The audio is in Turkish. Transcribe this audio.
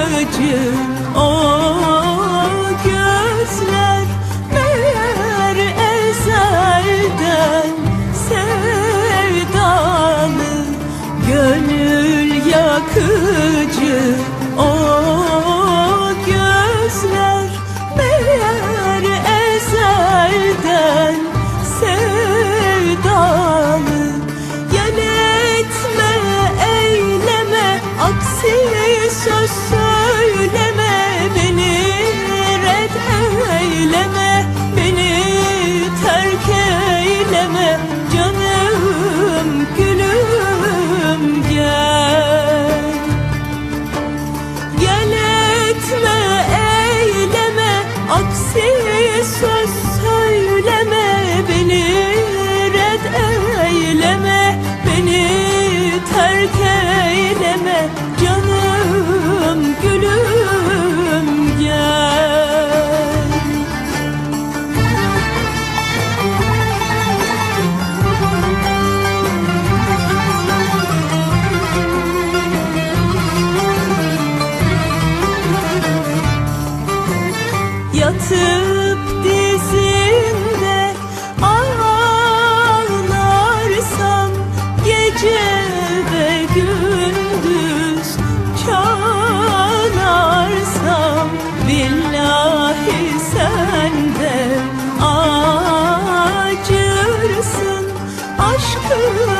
yakıcı o see you. Ooh.